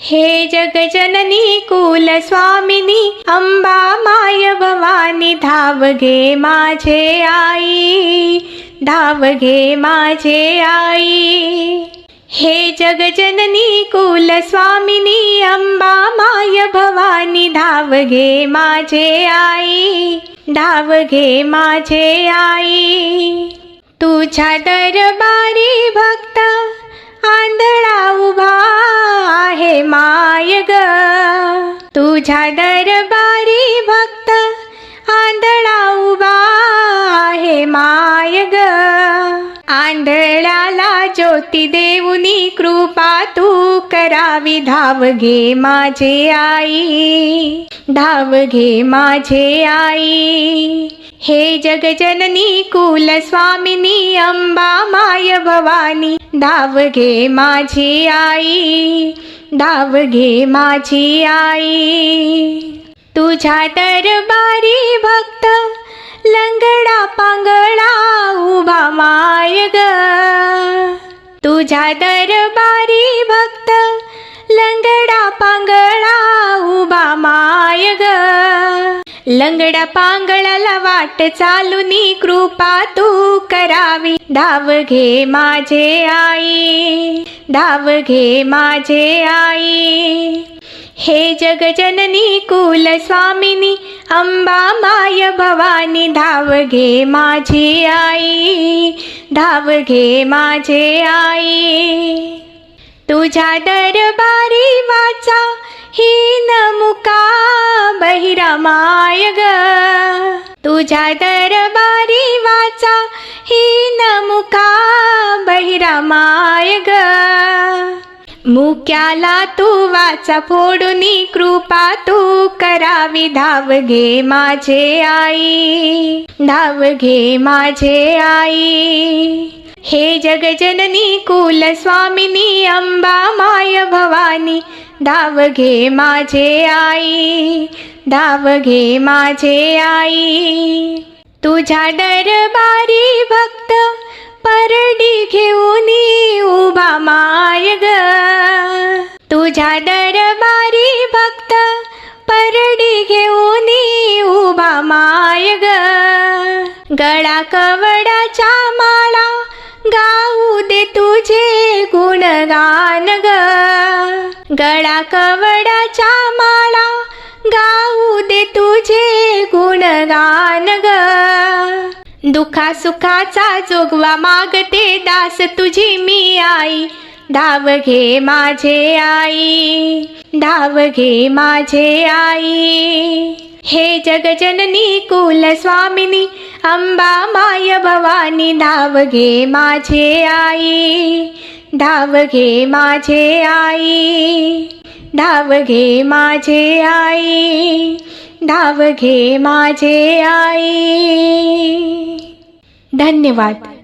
हे जगजननी कुल स्वामिनी अंबा माय भवानी धाव घे माझे आई धाव घे माझे आई. हे जगजननी कुल स्वामिनी अंबा माय भवानी धाव घे माझे आई धाव घे माझे आई. तुझ्या दरबारी भक्त तुझ्या दरबारी भक्त आंधळा उभा आहे माय ग. आंधळाला ज्योती देऊनी कृपा तू करावी. धाव घे माझे आई. धाव घे माझे आई. हे जगजननी कुल स्वामिनी अंबा माय भवानी. धाव घे माझी आई धाव घे माझी आई. तुझ्या दरबारी भक्त लंगडा पांगळा उभा माय ग. तुझ्या दरबारी लंगडा पांगळाला वाट चालूनी कृपा तू करावी. धाव घे माझे आई धाव घे माझे आई. हे जगजननी कुल स्वामिनी अंबा माय भवानी धाव घे माझी आई धाव घे माझे आई. तुझ्या दरबारी वाचा ही नमुका बहिरा माय ग तुझ्या दरबारी वाचा ही नमुका बहिरा माय ग मुक्याला तू वाचा फोडूनी कृपा तू करावी. धाव घे माझे आई धाव घे माझे आई. हे जगजननी कुल स्वामिनी अंबा माय भवानी धाव घे माझे आई धाव घे माझे आई. तुझ्या दरबारी भक्त परडी घेऊन उभा माय ग. तुझ्या दरबारी भक्त परडी घेऊन उभा माय ग. गळा कवडाच्या माळा गाऊ दे तुझे गुणगान ग. गळा कवडाच्या माळा गाऊ दे तुझे गुणगान ग. दुखा सुखाचा जोगवा मागते दास तुझी मी आई. धाव घे माझे आई धाव घे माझे आई. हे जगजननी कुल स्वामिनी अंबा माय भवानी धाव घे माझे आई. धाव घे माझे आई धाव घे माझे आई धाव घे माझे आई. धन्यवाद.